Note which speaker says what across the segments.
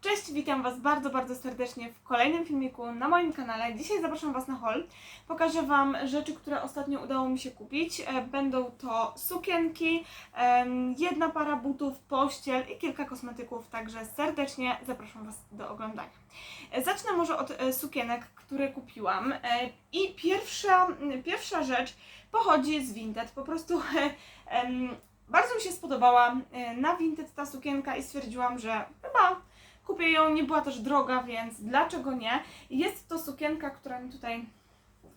Speaker 1: Cześć, witam Was bardzo, bardzo serdecznie w kolejnym filmiku na moim kanale. Dzisiaj zapraszam Was na haul. Pokażę Wam rzeczy, które ostatnio udało mi się kupić. E, Będą to sukienki, jedna para butów, pościel i kilka kosmetyków, także serdecznie zapraszam Was do oglądania. E, Zacznę może od e, sukienek, które kupiłam. I pierwsza, pierwsza rzecz pochodzi z Vinted. Po prostu bardzo mi się spodobała na Vinted ta sukienka i stwierdziłam, że chyba kupię ją. Nie była też droga, więc dlaczego nie? Jest to sukienka, która mi tutaj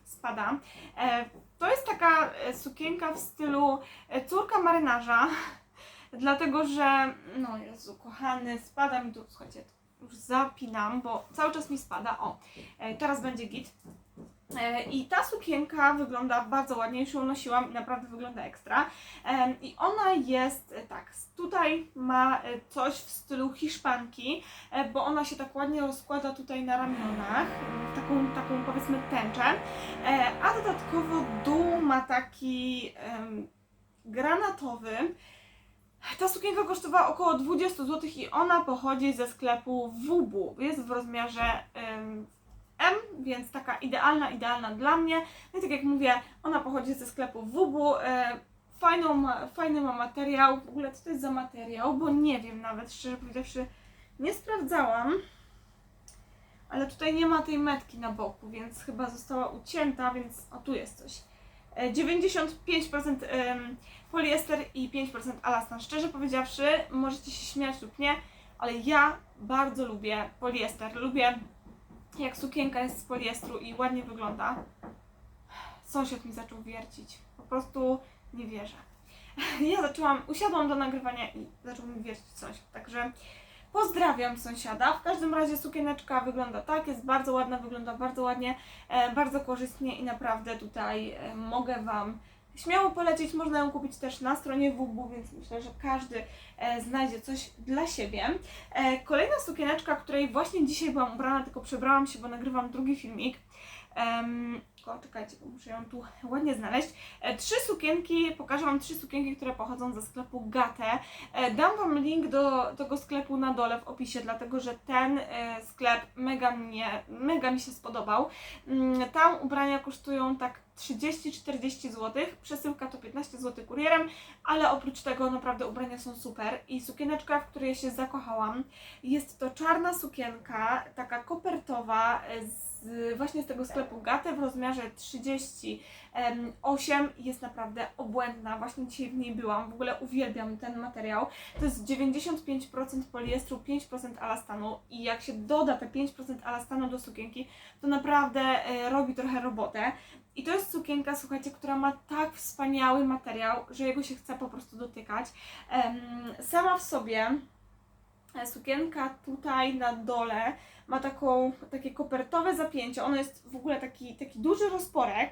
Speaker 1: spada. E, To jest taka e, sukienka w stylu e, córka marynarza, dlatego że, no Jezu, kochany, spada mi tu, słuchajcie, już zapinam, bo cały czas mi spada. O, teraz będzie git. E, I ta sukienka wygląda bardzo ładnie, już ją nosiłam i naprawdę wygląda ekstra. I ona jest e, tak, tutaj ma e, coś w stylu hiszpanki, bo ona się tak ładnie rozkłada tutaj na ramionach, taką, taką powiedzmy tęczę, a dodatkowo dół ma taki granatowy. Ta sukienka kosztowała około 20 zł i ona pochodzi ze sklepu WUBU. Jest w rozmiarze M, więc taka idealna, idealna dla mnie. No i tak jak mówię, ona pochodzi ze sklepu WUBU. E, fajną fajny ma materiał. W ogóle co to jest za materiał? Bo nie wiem nawet, szczerze powiedziawszy, nie sprawdzałam. Ale tutaj nie ma tej metki na boku, więc chyba została ucięta, więc o tu jest coś. E, 95% em, poliester i 5% elastan. Szczerze powiedziawszy, możecie się śmiać lub nie, ale ja bardzo lubię poliester. Lubię jak sukienka jest z poliestru i ładnie wygląda. Sąsiad mi zaczął wiercić. Po prostu nie wierzę. Ja zaczęłam, usiadłam do nagrywania i zaczął mi wiercić sąsiad. Także pozdrawiam sąsiada. W każdym razie sukieneczka wygląda tak, jest bardzo ładna, wygląda bardzo ładnie, e, bardzo korzystnie i naprawdę tutaj e, mogę Wam śmiało polecić. Można ją kupić też na stronie WB, więc myślę, że każdy e, znajdzie coś dla siebie. E, kolejna sukieneczka, której właśnie dzisiaj byłam ubrana, tylko przebrałam się, bo nagrywam drugi filmik. Um, o, czekajcie, bo muszę ją tu ładnie znaleźć. E, trzy sukienki, pokażę Wam trzy sukienki, które pochodzą ze sklepu Gate. E, dam Wam link do tego sklepu na dole w opisie, dlatego że ten e, sklep mega, mnie, mega mi się spodobał. Mm, tam ubrania kosztują tak 30-40 zł, przesyłka to 15 zł kurierem, ale oprócz tego naprawdę ubrania są super i sukieneczka, w której się zakochałam, jest to czarna sukienka, taka kopertowa, e, z, właśnie z tego sklepu Gate w rozmiarze 38 jest naprawdę obłędna, właśnie dzisiaj w niej byłam, w ogóle uwielbiam ten materiał. To jest 95% poliestru, 5% elastanu i jak się doda te 5% elastanu do sukienki, to naprawdę e, robi trochę robotę. I to jest sukienka, słuchajcie, która ma tak wspaniały materiał, że jego się chce po prostu dotykać. Sama w sobie e, sukienka tutaj na dole ma taką, takie kopertowe zapięcie. Ono jest w ogóle taki, taki duży rozporek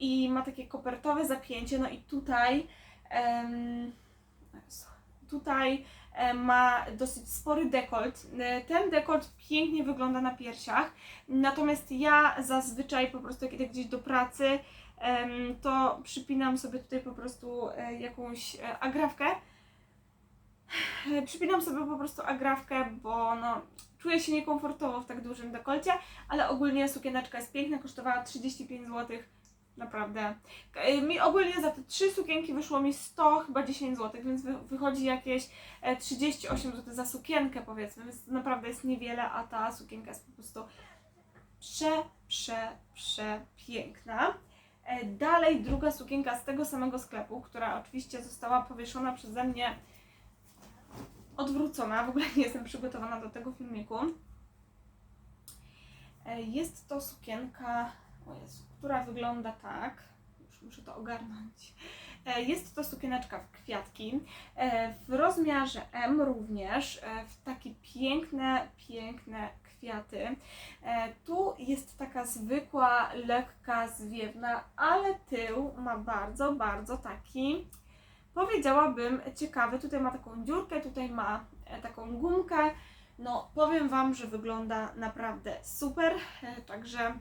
Speaker 1: i ma takie kopertowe zapięcie. No i tutaj tutaj ma dosyć spory dekolt. E, Ten dekolt pięknie wygląda na piersiach, natomiast ja zazwyczaj po prostu jak idę gdzieś do pracy, to przypinam sobie tutaj po prostu e, jakąś e, agrafkę. E, Przypinam sobie po prostu agrafkę, bo no, czuję się niekomfortowo w tak dużym dekolcie, ale ogólnie sukieneczka jest piękna, kosztowała 35 zł. Naprawdę. E, Mi ogólnie za te trzy sukienki wyszło mi 100, chyba 10 zł, więc wy, wychodzi jakieś e, 38 zł za sukienkę powiedzmy, więc naprawdę jest niewiele, a ta sukienka jest po prostu prze, prze, przepiękna. E, Dalej druga sukienka z tego samego sklepu, która oczywiście została powieszona przeze mnie odwrócona, w ogóle nie jestem przygotowana do tego filmiku. E, Jest to sukienka, o Jezu, która wygląda tak, już muszę to ogarnąć. E, Jest to sukieneczka w kwiatki, e, w rozmiarze M również, e, w takie piękne, piękne kwiaty. Tu jest taka zwykła, lekka, zwiewna, ale tył ma bardzo, bardzo taki, powiedziałabym, ciekawy. Tutaj ma taką dziurkę, tutaj ma taką gumkę. No, powiem Wam, że wygląda naprawdę super, także tak,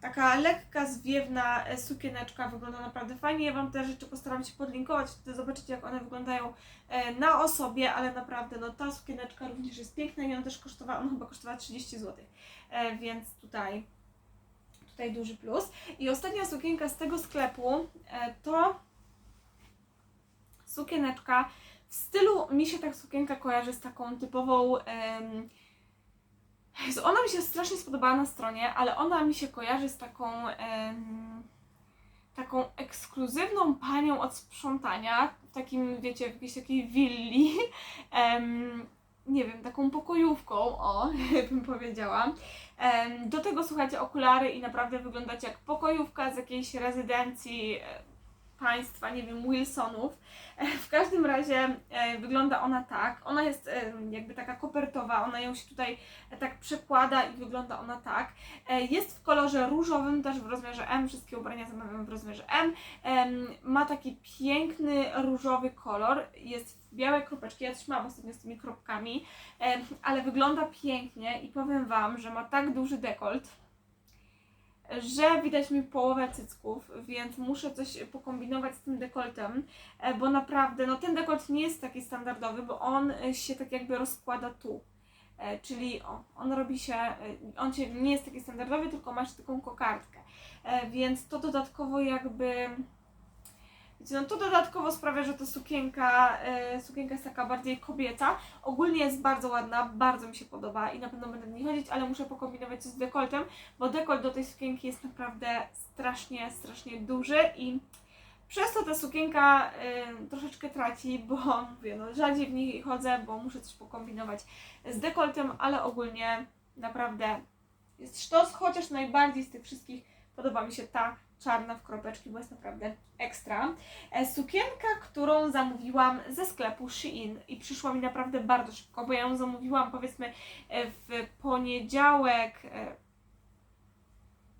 Speaker 1: taka lekka, zwiewna e, sukieneczka wygląda naprawdę fajnie. Ja Wam te rzeczy postaram się podlinkować, wtedy zobaczycie jak one wyglądają e, na osobie, ale naprawdę no ta sukieneczka również jest piękna i ona też kosztowała, ona chyba kosztowała 30 zł, e, więc tutaj tutaj duży plus. I ostatnia sukienka z tego sklepu to sukieneczka w stylu, mi się tak sukienka kojarzy z taką typową Jezu, ona mi się strasznie spodobała na stronie, ale ona mi się kojarzy z taką taką ekskluzywną panią od sprzątania, w takim, wiecie, w jakiejś takiej willi, nie wiem, taką pokojówką, o, bym powiedziała. Do tego słuchajcie okulary i naprawdę wyglądacie jak pokojówka z jakiejś rezydencji państwa, nie wiem, Wilsonów. E, W każdym razie e, wygląda ona tak. Ona jest e, jakby taka kopertowa, ona ją się tutaj tak przekłada i wygląda ona tak. Jest w kolorze różowym, też w rozmiarze M. Wszystkie ubrania zamawiam w rozmiarze M. Ma taki piękny różowy kolor. Jest w białe kropeczki. Ja też mam ostatnio z tymi kropkami, ale wygląda pięknie i powiem Wam, że ma tak duży dekolt że widać mi połowę cycków, więc muszę coś pokombinować z tym dekoltem, e, bo naprawdę, no ten dekolt nie jest taki standardowy, bo on e, się tak jakby rozkłada tu. E, Czyli on robi się, on się nie jest taki standardowy, tylko masz taką kokardkę. Więc to dodatkowo jakby. No to dodatkowo sprawia, że ta sukienka, e, sukienka jest taka bardziej kobieca. Ogólnie jest bardzo ładna, bardzo mi się podoba i na pewno będę w niej chodzić, ale muszę pokombinować coś z dekoltem, bo dekolt do tej sukienki jest naprawdę strasznie, strasznie duży i przez to ta sukienka y, troszeczkę traci, bo mówię, no, rzadziej w niej chodzę, bo muszę coś pokombinować z dekoltem, ale ogólnie naprawdę jest sztos, chociaż najbardziej z tych wszystkich podoba mi się ta czarna w kropeczki, bo jest naprawdę ekstra. E, Sukienka, którą zamówiłam ze sklepu Shein i przyszła mi naprawdę bardzo szybko, bo ja ją zamówiłam powiedzmy e, w poniedziałek e,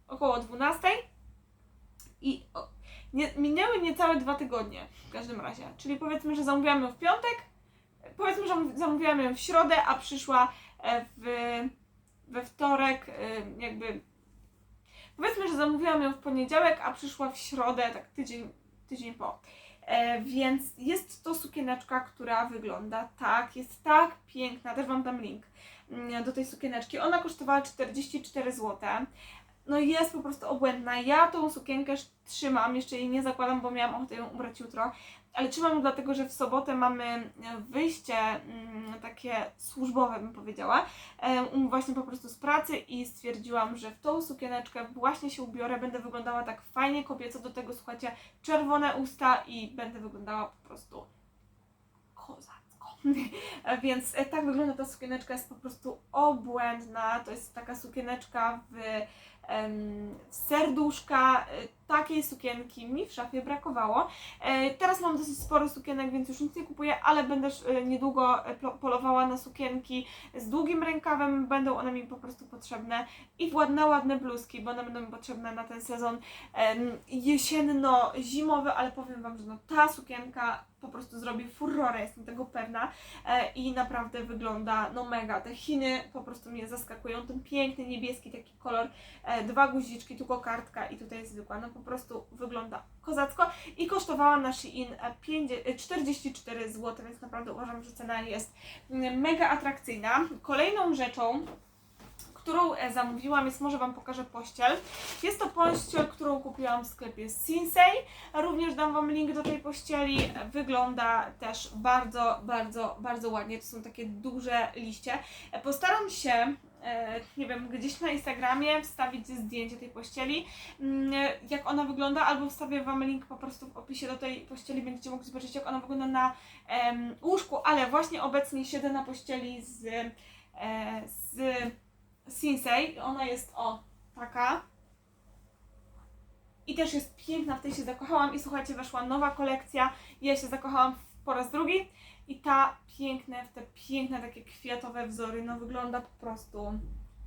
Speaker 1: około 12 i nie, minęły niecałe dwa tygodnie w każdym razie. Czyli powiedzmy, że zamówiłam ją w piątek, powiedzmy, że zamówiłam ją w środę, a przyszła w, we wtorek, e, jakby powiedzmy, że zamówiłam ją w poniedziałek, a przyszła w środę, tak tydzień, tydzień po. E, więc jest to sukieneczka, która wygląda tak, jest tak piękna, też Wam dam link mm, do tej sukieneczki. Ona kosztowała 44 zł. No jest po prostu obłędna. Ja tą sukienkę trzymam, jeszcze jej nie zakładam, bo miałam ochotę ją ubrać jutro, ale trzymam dlatego, że w sobotę mamy e, wyjście mm, takie służbowe, bym powiedziała, e, um, właśnie po prostu z pracy i stwierdziłam, że w tą sukieneczkę właśnie się ubiorę, będę wyglądała tak fajnie kobieco, do tego słuchajcie, czerwone usta i będę wyglądała po prostu kozacko. E, Więc tak wygląda ta sukieneczka, jest po prostu obłędna. To jest taka sukieneczka w serduszka. E, Takiej sukienki mi w szafie brakowało. E, Teraz mam dosyć sporo sukienek, więc już nic nie kupuję, ale będę e, niedługo polowała na sukienki z długim rękawem. Będą one mi po prostu potrzebne. I ładne, ładne bluzki, bo one będą mi potrzebne na ten sezon jesienno-zimowy, ale powiem Wam, że no, ta sukienka po prostu zrobi furorę, jestem tego pewna e, i naprawdę wygląda no mega. Te Chiny po prostu mnie zaskakują, ten piękny niebieski taki kolor, e, dwa guziczki, tu kokardka i tutaj jest zwykła, no po prostu wygląda kozacko i kosztowała na Shein e, 5, e, 44 zł, więc naprawdę uważam, że cena jest mm, mega atrakcyjna. Kolejną rzeczą, którą e, zamówiłam jest, może Wam pokażę pościel. Jest to pościel, którą kupiłam w sklepie Sinsei. Również dam Wam link do tej pościeli. Wygląda też bardzo, bardzo, bardzo ładnie. To są takie duże liście. E, Postaram się, e, nie wiem, gdzieś na Instagramie wstawić zdjęcie tej pościeli, mm, jak ona wygląda, albo wstawię Wam link po prostu w opisie do tej pościeli. Będziecie mogli zobaczyć, jak ona wygląda na em, łóżku, ale właśnie obecnie siedzę na pościeli z, z Sinsei. Ona jest o taka. I też jest piękna, w tej się zakochałam i słuchajcie, weszła nowa kolekcja. Ja się zakochałam po raz drugi i ta piękne, w te piękne takie kwiatowe wzory, no wygląda po prostu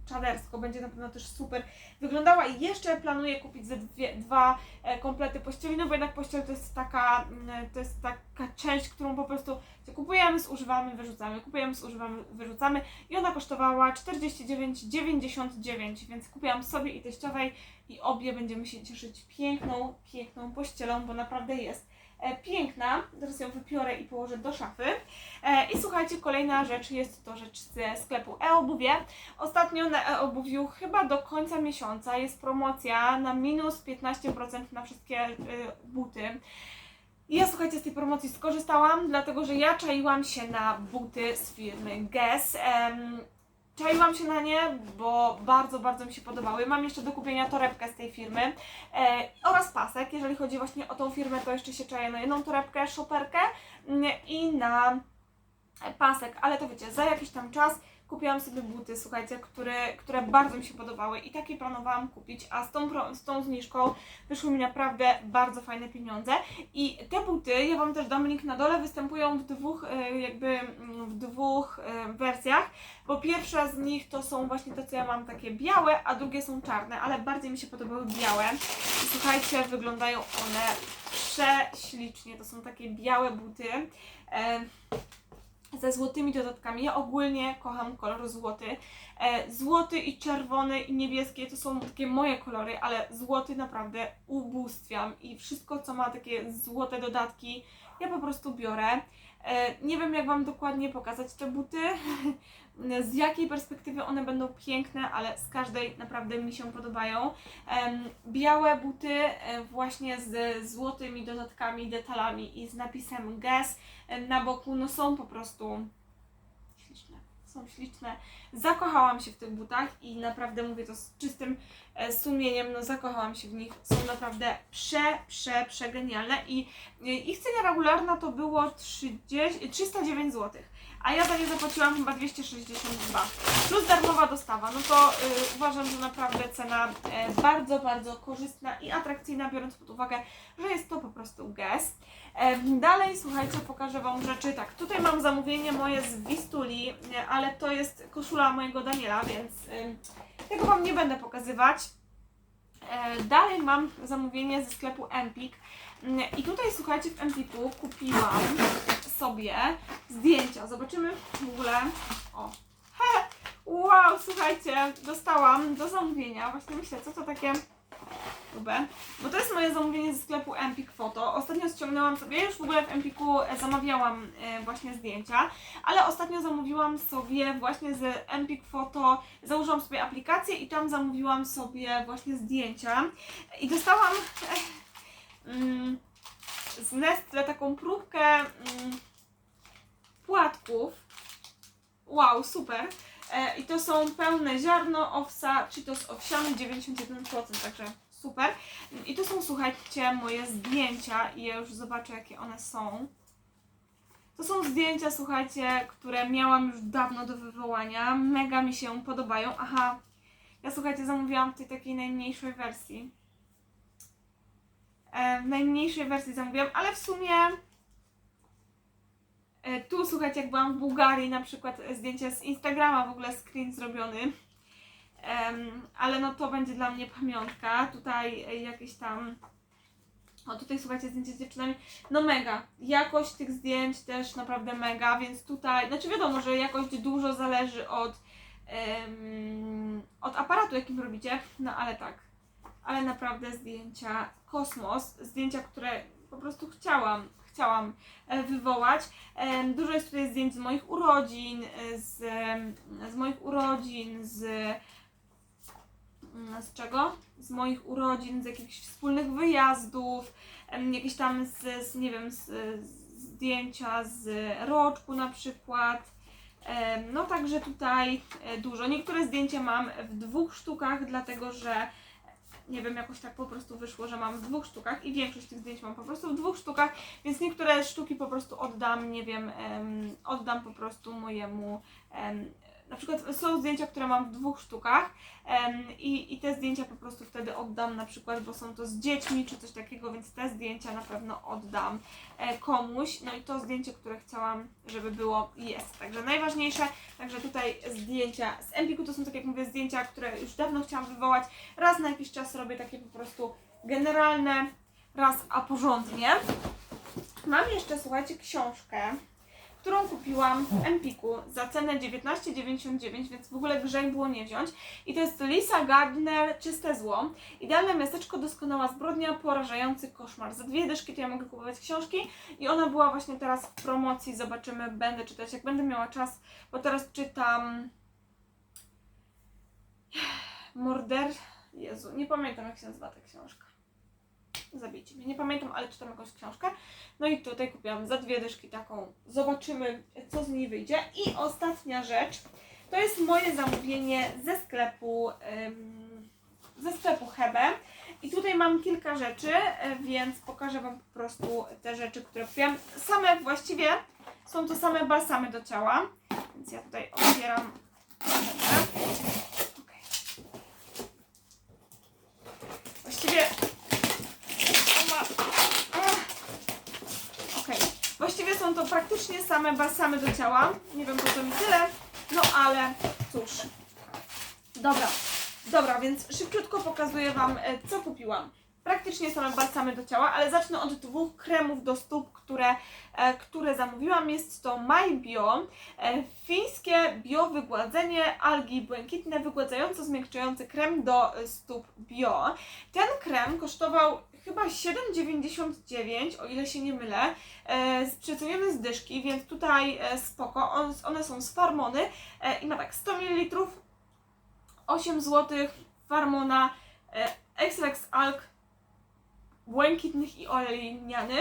Speaker 1: czadersko, będzie na pewno też super wyglądała. I jeszcze planuję kupić ze dwie, dwa e, komplety pościeli, no bo jednak pościel to jest taka, mm, to jest taka część, którą po prostu kupujemy, zużywamy, wyrzucamy, kupujemy, zużywamy, wyrzucamy. I ona kosztowała 49,99, więc kupiłam sobie i teściowej i obie będziemy się cieszyć piękną, piękną pościelą, bo naprawdę jest e, piękna. Teraz ją wypiorę i położę do szafy. E, I słuchajcie, kolejna rzecz jest to rzecz ze sklepu e-obuwie. Ostatnio na e-obuwiu chyba do końca miesiąca jest promocja na minus 15% na wszystkie y, buty. I ja słuchajcie, z tej promocji skorzystałam, dlatego że ja czaiłam się na buty z firmy Guess. Czaiłam się na nie, bo bardzo, bardzo mi się podobały. Mam jeszcze do kupienia torebkę z tej firmy e, oraz pasek. Jeżeli chodzi właśnie o tą firmę, to jeszcze się czaję na jedną torebkę, szoperkę mm, i na pasek, ale to wiecie, za jakiś tam czas kupiłam sobie buty, słuchajcie, które, które bardzo mi się podobały i takie planowałam kupić, a z tą, z tą zniżką wyszły mi naprawdę bardzo fajne pieniądze. I te buty, ja Wam też dam link na dole, występują w dwóch e, jakby mm, w dwóch e, wersjach, bo pierwsza z nich to są właśnie te, co ja mam takie białe, a drugie są czarne, ale bardziej mi się podobały białe. I słuchajcie, wyglądają one prześlicznie, to są takie białe buty. Ze złotymi dodatkami. Ja ogólnie kocham kolor złoty. E, złoty i czerwony i niebieskie to są takie moje kolory, ale złoty naprawdę ubóstwiam i wszystko co ma takie złote dodatki ja po prostu biorę. E, nie wiem jak Wam dokładnie pokazać te buty, z jakiej perspektywy one będą piękne, ale z każdej naprawdę mi się podobają. Białe buty właśnie z złotymi dodatkami, detalami i z napisem em, na boku, no są po prostu śliczne. Są śliczne. Zakochałam się w tych butach i naprawdę mówię to z czystym e, sumieniem, no zakochałam się w nich. Są naprawdę prze, prze, prze genialne i ich cena regularna to było 30, 309 zł, a ja za nie zapłaciłam chyba 262 plus darmowa dostawa. No to y, uważam, że naprawdę cena e, bardzo, bardzo korzystna i atrakcyjna, biorąc pod uwagę, że jest to po prostu Guess. E, Dalej, słuchajcie, pokażę Wam rzeczy. Tak, tutaj mam zamówienie moje z Wistuli, nie, ale to jest koszula mojego Daniela, więc y, tego Wam nie będę pokazywać. E, Dalej mam zamówienie ze sklepu Empik. Mm, I tutaj, słuchajcie, w Empiku kupiłam sobie zdjęcia. Zobaczymy w ogóle. O. He, wow, słuchajcie, dostałam do zamówienia. Właśnie myślę, co to takie Lubę. Bo to jest moje zamówienie ze sklepu Empik Photo. Ostatnio ściągnęłam sobie, już w ogóle w Empiku e, zamawiałam e, właśnie zdjęcia, ale ostatnio zamówiłam sobie właśnie z Empik Photo, założyłam sobie aplikację i tam zamówiłam sobie właśnie zdjęcia i dostałam e, mm, z Nestle taką próbkę mm, płatków. Wow, super. E, I to są pełne ziarno owsa, Cheetos owsiany 91%, także super. I to są, słuchajcie, moje zdjęcia i ja już zobaczę, jakie one są. To są zdjęcia, słuchajcie, które miałam już dawno do wywołania. Mega mi się podobają. Aha, ja słuchajcie, zamówiłam w tej takiej najmniejszej wersji. E, w najmniejszej wersji zamówiłam, ale w sumie Tu słuchajcie, jak byłam w Bułgarii, na przykład e, zdjęcie z Instagrama, w ogóle screen zrobiony. Em, ale no to będzie dla mnie pamiątka. Tutaj e, jakieś tam. O, tutaj słuchajcie, zdjęcie z dziewczynami. No mega. Jakość tych zdjęć też naprawdę mega, więc tutaj. Znaczy wiadomo, że jakość dużo zależy od, em, od aparatu, jakim robicie. No ale tak. Ale naprawdę zdjęcia kosmos. Zdjęcia, które po prostu chciałam, chciałam e, wywołać. Dużo jest tutaj zdjęć z moich urodzin, e, z, z moich urodzin, z. mm, Z czego? Z moich urodzin, z jakichś wspólnych wyjazdów, jakieś tam z, z nie wiem, z, z zdjęcia z roczku na przykład. No także tutaj e, dużo. Niektóre zdjęcia mam w dwóch sztukach, dlatego że nie wiem, jakoś tak po prostu wyszło, że mam w dwóch sztukach i większość tych zdjęć mam po prostu w dwóch sztukach, więc niektóre sztuki po prostu oddam, nie wiem, em, oddam po prostu mojemu em, na przykład są zdjęcia, które mam w dwóch sztukach i, i te zdjęcia po prostu wtedy oddam na przykład, bo są to z dziećmi czy coś takiego, więc te zdjęcia na pewno oddam e, komuś. No i to zdjęcie, które chciałam, żeby było, jest. Także najważniejsze, także tutaj zdjęcia z Empiku to są tak jak mówię zdjęcia, które już dawno chciałam wywołać. Raz na jakiś czas robię takie po prostu generalne, raz a porządnie. Mam jeszcze, słuchajcie, książkę, którą kupiłam w Empiku za cenę 19,99, więc w ogóle grzech było nie wziąć. I to jest Lisa Gardner, Czyste Zło. Idealne miasteczko, doskonała zbrodnia, porażający koszmar. Za dwie dyszki to ja mogę kupować książki i ona była właśnie teraz w promocji, zobaczymy, będę czytać, jak będę miała czas, bo teraz czytam Morder... Jezu, nie pamiętam jak się nazywa ta książka. Zabijcie mnie, nie pamiętam, ale czytam jakąś książkę. No i tutaj kupiłam za dwie dyszki taką. Zobaczymy, co z niej wyjdzie. I ostatnia rzecz, to jest moje zamówienie ze sklepu, ze sklepu Hebe. I tutaj mam kilka rzeczy, e, więc pokażę Wam po prostu te rzeczy, które kupiłam. Same właściwie są to same balsamy do ciała, więc ja tutaj otwieram. Okej. Właściwie Oma. Ach. Okej. Właściwie są to praktycznie same balsamy do ciała. Nie wiem po co mi tyle, no ale cóż. Dobra, dobra, więc szybciutko pokazuję Wam, e, co kupiłam. Praktycznie same balsamy do ciała, ale zacznę od dwóch kremów do stóp, które, e, które zamówiłam. Jest to My Bio, e, fińskie biowygładzenie algi błękitne, wygładzająco zmiękczający krem do stóp bio. Ten krem kosztował chyba 7,99, o ile się nie mylę, e, z dyszki, więc tutaj e, spoko. On, one są z Farmony e, i ma tak 100 ml, 8 zł, Farmona, e, Extract Alg błękitnych i olej lniany.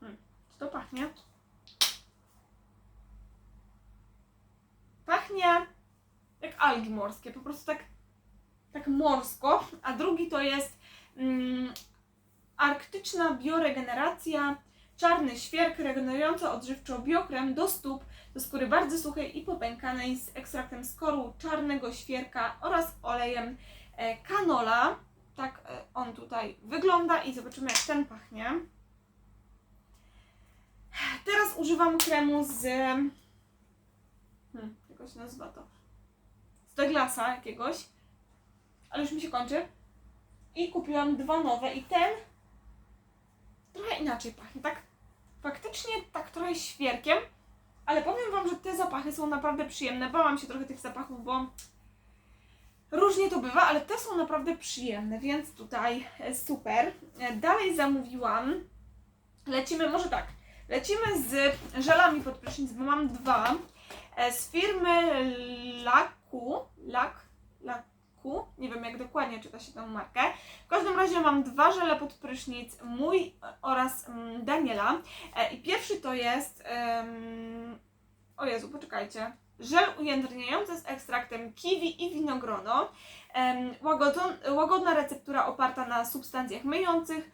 Speaker 1: Hmm, czy to pachnie? Pachnie jak algi morskie, po prostu tak, tak morsko, a drugi to jest mm, arktyczna bioregeneracja, czarny świerk regenerująco odżywczo biokrem do stóp, do skóry bardzo suchej i popękanej z ekstraktem skoru czarnego świerka oraz olejem e. Tak e, on tutaj wygląda i zobaczymy jak ten pachnie. Teraz używam kremu z... Hmm, jak się nazywa to? Z Douglasa jakiegoś. Ale już mi się kończy. I kupiłam dwa nowe i ten trochę inaczej pachnie. Tak faktycznie tak trochę świerkiem, ale powiem Wam, że te zapachy są naprawdę przyjemne. Bałam się trochę tych zapachów, bo różnie to bywa, ale te są naprawdę przyjemne, więc tutaj e, super. E, Dalej zamówiłam, lecimy, może tak, lecimy z żelami pod prysznic, bo mam dwa e, z firmy Laku, Lak, Nie wiem jak dokładnie czyta się tą markę. W każdym razie mam dwa żele pod prysznic, mój oraz mm, Daniela. E, I pierwszy to jest, o Jezu, poczekajcie, żel ujędrniający z ekstraktem kiwi i winogrono. Em, łagodzon- łagodna receptura oparta na substancjach myjących,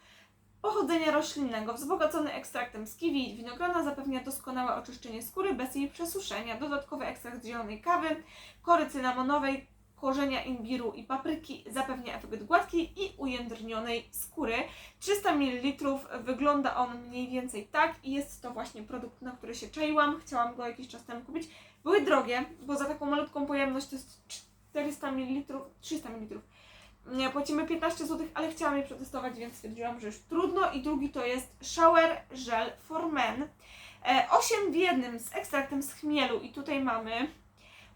Speaker 1: pochodzenia roślinnego, wzbogacony ekstraktem z kiwi i winogrona zapewnia doskonałe oczyszczenie skóry bez jej przesuszenia. Dodatkowy ekstrakt z zielonej kawy, kory cynamonowej, korzenia imbiru i papryki zapewnia efekt gładkiej i ujędrnionej skóry. 300 ml wygląda on mniej więcej tak i jest to właśnie produkt, na który się czaiłam. Chciałam go jakiś czas temu kupić. Były drogie, bo za taką malutką pojemność to jest 400 ml, 300 ml. Płacimy 15 zł, ale chciałam je przetestować, więc stwierdziłam, że już trudno. I drugi to jest Shower Gel for Men. E, 8 w jednym z ekstraktem z chmielu i tutaj mamy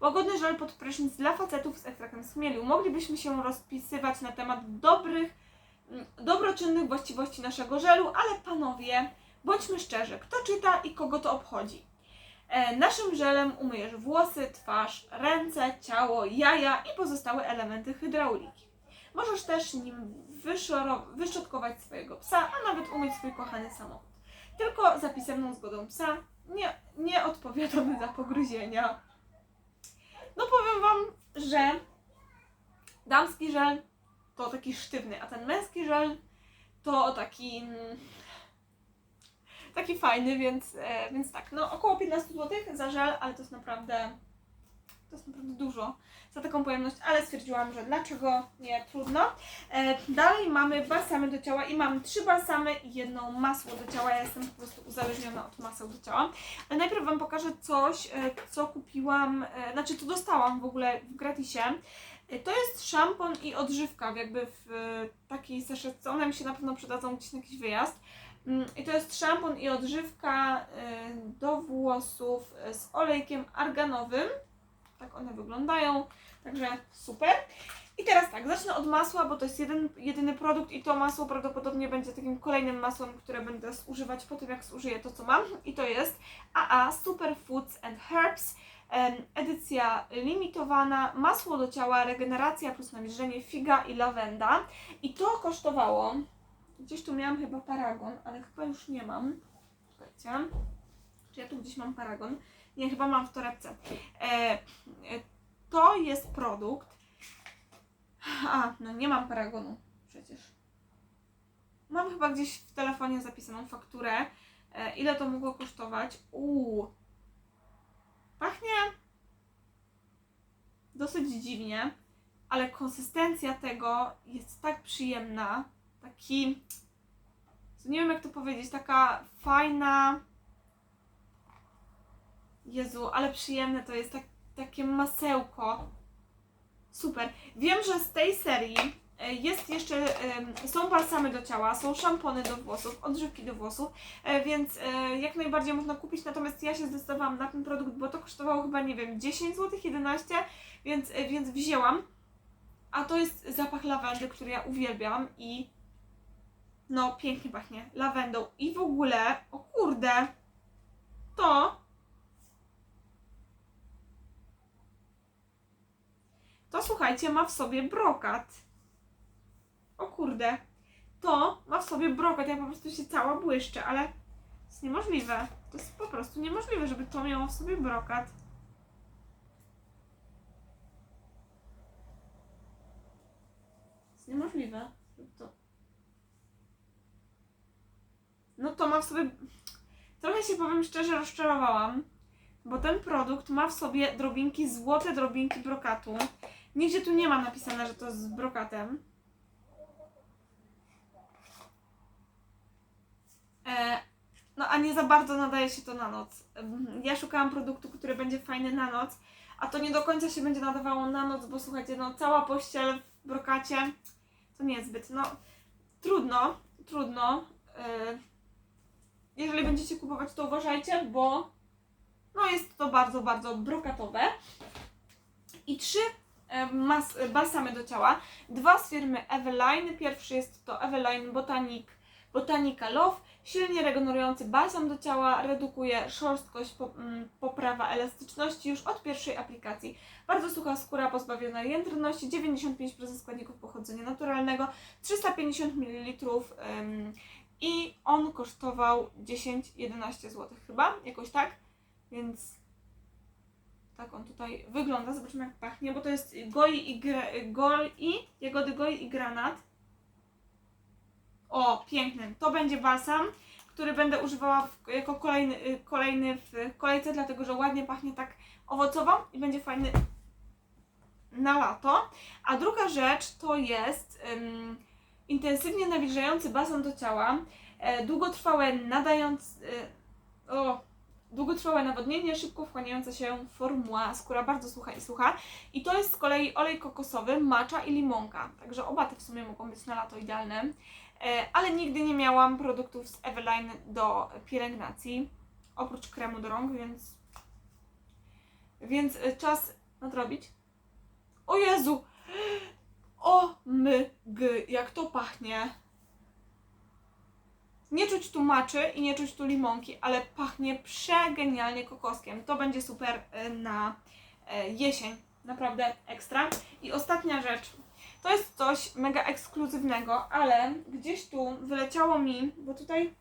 Speaker 1: łagodny żel pod prysznic dla facetów z ekstraktem z chmielu. Moglibyśmy się rozpisywać na temat dobrych, mm, dobroczynnych właściwości naszego żelu, ale panowie, bądźmy szczerzy, kto czyta i kogo to obchodzi? E, naszym żelem umyjesz włosy, twarz, ręce, ciało, jaja i pozostałe elementy hydrauliki. Możesz też nim wyszczotkować swojego psa, a nawet umyć swój kochany samochód. Tylko za pisemną zgodą psa nie, nie odpowiadamy za pogryzienia. No powiem Wam, że damski żel to taki sztywny, a ten męski żel to taki... mm, taki fajny, więc, e, więc tak, no około 15 zł za żel, ale to jest naprawdę, to jest naprawdę dużo za taką pojemność, ale stwierdziłam, że dlaczego nie, trudno. E, dalej mamy balsamy do ciała i mam trzy balsamy i jedno masło do ciała, ja jestem po prostu uzależniona od maseł do ciała. Ale najpierw Wam pokażę coś, e, co kupiłam, e, znaczy co dostałam w ogóle w gratisie. E, To jest szampon i odżywka, jakby w e, takiej saszetce. One mi się na pewno przydadzą gdzieś na jakiś wyjazd. Mm, I to jest szampon i odżywka e, do włosów e, z olejkiem arganowym. Tak one wyglądają, także super. I teraz tak, zacznę od masła, bo to jest jeden, jedyny produkt i to masło prawdopodobnie będzie takim kolejnym masłem, które będę zużywać po tym, jak zużyję to, co mam. I to jest AA Superfoods and Herbs, edycja limitowana, masło do ciała, regeneracja plus nawilżenie, figa i lawenda. I to kosztowało, gdzieś tu miałam chyba paragon, ale chyba już nie mam. Czekajcie, czy ja tu gdzieś mam paragon? Nie, chyba mam w torebce. E, jest produkt, a, no nie mam paragonu przecież. Mam chyba gdzieś w telefonie zapisaną fakturę. E, ile to mogło kosztować? Uuu. Pachnie dosyć dziwnie, ale konsystencja tego jest tak przyjemna. Taki. Nie wiem jak to powiedzieć, taka fajna. Jezu, ale przyjemne to jest tak, takie masełko. Super. Wiem, że z tej serii e, jest jeszcze, są balsamy do ciała, są szampony do włosów, odżywki do włosów, e, więc e, jak najbardziej można kupić, natomiast ja się zdecydowałam na ten produkt, bo to kosztowało chyba, nie wiem, 10 zł, 11, więc, więc wzięłam. A to jest zapach lawendy, który ja uwielbiam i no pięknie pachnie lawendą i w ogóle, o kurde, to to słuchajcie, ma w sobie brokat. O kurde. To ma w sobie brokat. Ja po prostu się cała błyszczę, ale to jest niemożliwe. To jest po prostu niemożliwe, żeby to miało w sobie brokat. Jest niemożliwe. To... No to ma w sobie... Trochę się powiem szczerze rozczarowałam, bo ten produkt ma w sobie drobinki, złote drobinki brokatu. Nigdzie tu nie ma napisane, że to z brokatem. E, no a nie za bardzo nadaje się to na noc. Em, Ja szukałam produktu, który będzie fajny na noc, a to nie do końca się będzie nadawało na noc, bo słuchajcie, no cała pościel w brokacie to niezbyt. No trudno, trudno. E, jeżeli będziecie kupować, to uważajcie, bo no jest to bardzo, bardzo brokatowe. I trzy mas, e, balsamy do ciała. Dwa z firmy Eveline. Pierwszy jest to Eveline Botanic, Botanica Love. Silnie regenerujący balsam do ciała, redukuje szorstkość, mm, poprawa elastyczności już od pierwszej aplikacji. Bardzo sucha skóra pozbawiona jędrności, 95% składników pochodzenia naturalnego, 350 ml ym, i on kosztował 10-11 zł chyba, jakoś tak, więc tak on tutaj wygląda. Zobaczymy jak pachnie, bo to jest goi i, gra, goi, jagody goi i granat. O, piękny. To będzie balsam, który będę używała w, jako kolejny, y, kolejny w kolejce, dlatego że ładnie pachnie tak owocowo i będzie fajny na lato. A druga rzecz to jest ym, intensywnie nawilżający balsam do ciała, e, długotrwałe nadając... Y, o, długotrwałe nawodnienie, szybko wchłaniająca się formuła, skóra bardzo sucha i sucha. I to jest z kolei olej kokosowy, macza i limonka. Także oba te w sumie mogą być na lato idealne. E, ale nigdy nie miałam produktów z Eveline do pielęgnacji, oprócz kremu do rąk, więc, więc e, czas nadrobić. O Jezu! O my g, jak to pachnie! Nie czuć tu maczy i nie czuć tu limonki, ale pachnie przegenialnie kokoskiem. To będzie super e, na e, jesień. Naprawdę ekstra. I ostatnia rzecz. To jest coś mega ekskluzywnego, ale gdzieś tu wyleciało mi, bo tutaj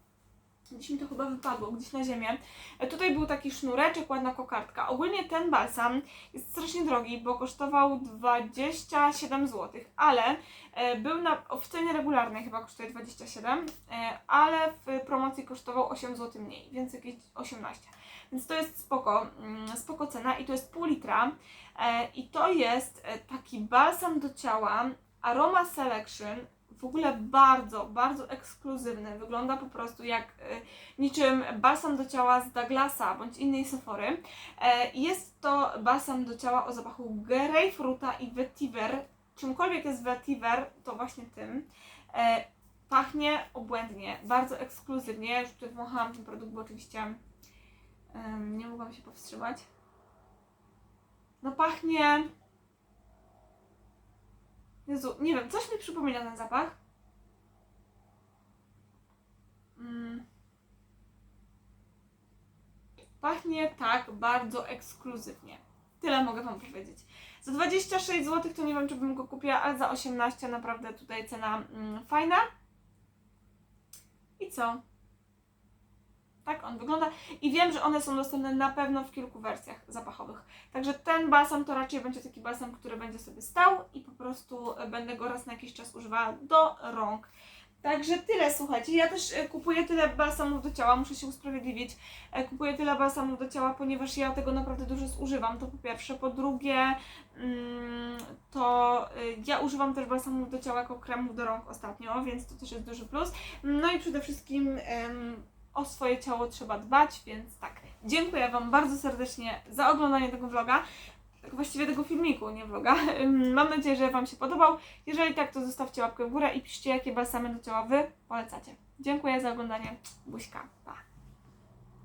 Speaker 1: Gdzieś mi to chyba wypadło, gdzieś na ziemię. E, Tutaj był taki sznureczek, ładna kokardka. Ogólnie ten balsam jest strasznie drogi, bo kosztował 27 zł, ale e, był na, w cenie regularnej chyba kosztuje 27, e, ale w promocji kosztował 8 zł mniej, więc jakieś 18. Więc to jest spoko, mm, spoko cena i to jest pół litra. I to jest taki balsam do ciała Aroma Selection. W ogóle bardzo, bardzo ekskluzywny. Wygląda po prostu jak e, niczym balsam do ciała z Douglasa bądź innej Sephory. E, Jest to balsam do ciała o zapachu grapefruta i vetiver. Czymkolwiek jest vetiver, to właśnie tym. E, Pachnie obłędnie, bardzo ekskluzywnie. Już tutaj wąchałam ten produkt, bo oczywiście nie mogłam się powstrzymać. No pachnie... Jezu, nie wiem, coś mi przypomina ten zapach. Mm. Pachnie tak bardzo ekskluzywnie. Tyle mogę Wam powiedzieć. Za 26 zł to nie wiem, czy bym go kupiła, ale za 18 naprawdę tutaj cena mm, fajna. I co? Tak on wygląda. I wiem, że one są dostępne na pewno w kilku wersjach zapachowych. Także ten balsam to raczej będzie taki balsam, który będzie sobie stał i po prostu będę go raz na jakiś czas używała do rąk. Także tyle, słuchajcie. Ja też e, kupuję tyle balsamów do ciała, muszę się usprawiedliwić. E, Kupuję tyle balsamów do ciała, ponieważ ja tego naprawdę dużo zużywam. To po pierwsze. Po drugie, mm, to e, ja używam też balsamów do ciała jako kremów do rąk ostatnio, więc to też jest duży plus. No i przede wszystkim o swoje ciało trzeba dbać, więc tak. Dziękuję Wam bardzo serdecznie za oglądanie tego vloga. Tak właściwie tego filmiku, nie vloga. Mam nadzieję, że Wam się podobał. Jeżeli tak, to zostawcie łapkę w górę i piszcie, jakie balsamy do ciała Wy polecacie. Dziękuję za oglądanie. Buźka. Pa.